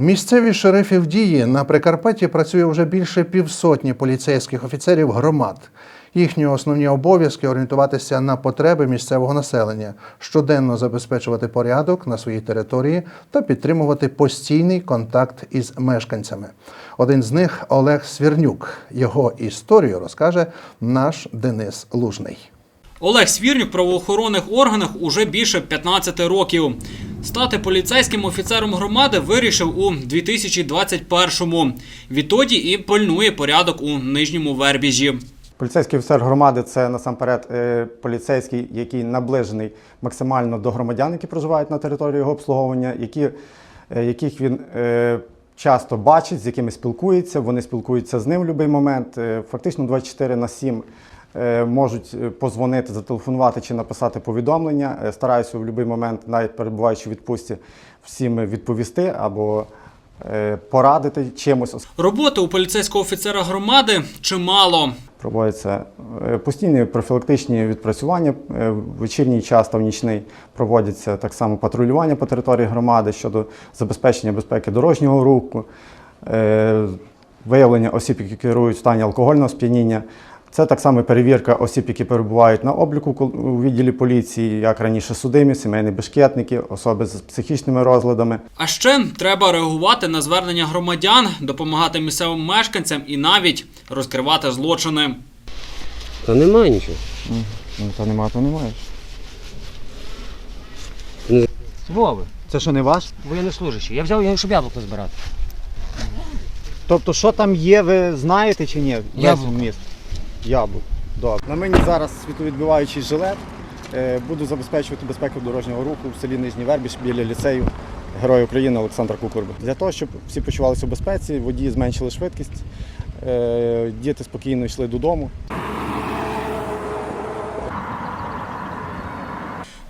Місцеві шерифи в дії на Прикарпатті працює вже більше півсотні поліцейських офіцерів громад. Їхні основні обов'язки орієнтуватися на потреби місцевого населення, щоденно забезпечувати порядок на своїй території та підтримувати постійний контакт із мешканцями. Один з них Олег Свірнюк. Його історію розкаже наш Денис Лужний. Олег Свірнюк в правоохоронних органах уже більше 15 років. Стати поліцейським офіцером громади вирішив у 2021-му. Відтоді і пильнує порядок у нижньому вербіжі. Поліцейський офіцер громади це насамперед е, поліцейський, який наближений максимально до громадян, які проживають на території його обслуговування, які, е, яких він е, часто бачить, з якими спілкується. Вони спілкуються з ним в будь-який момент. Фактично 24 на 7 е, можуть е, позвонити, зателефонувати чи написати повідомлення. Е, Стараюся в будь-який момент, навіть перебуваючи в відпустці, всім відповісти або е, порадити чимось. Роботи у поліцейського офіцера громади чимало. Проводяться е, постійні профілактичні відпрацювання е, в вечірній час та в нічний проводяться так само патрулювання по території громади щодо забезпечення безпеки дорожнього руху, е, виявлення осіб, які керують в стані алкогольного сп'яніння. Це так само перевірка осіб, які перебувають на обліку у відділі поліції, як раніше судимі, сімейні бешкетники, особи з психічними розладами. А ще треба реагувати на звернення громадян, допомагати місцевим мешканцям і навіть розкривати злочини. Та немає нічого. Ну, то нема, то немає. Вови, Це що не ваш? воєннослужащий. Я взяв його, щоб яблуко збирати. Тобто, що там є, ви знаєте чи ні? Весь Яблуко. Яблук. Добре. На мені зараз світловідбиваючий жилет. Е, Буду забезпечувати безпеку дорожнього руху в селі Нижній Вербіж біля ліцею Героя України Олександра Кукурби. Для того, щоб всі почувалися у безпеці, водії зменшили швидкість, е, діти спокійно йшли додому.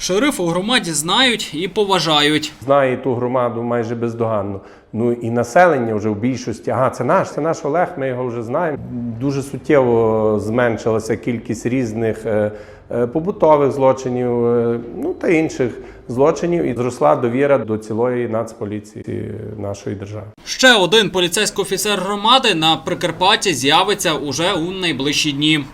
Шериф у громаді знають і поважають. знає ту громаду майже бездоганно. Ну і населення вже в більшості. Ага, це наш, це наш Олег, ми його вже знаємо. Дуже суттєво зменшилася кількість різних е, е, побутових злочинів, е, ну та інших злочинів, і зросла довіра до цілої нацполіції нашої держави. Ще один поліцейський офіцер громади на Прикарпатті з'явиться уже у найближчі дні.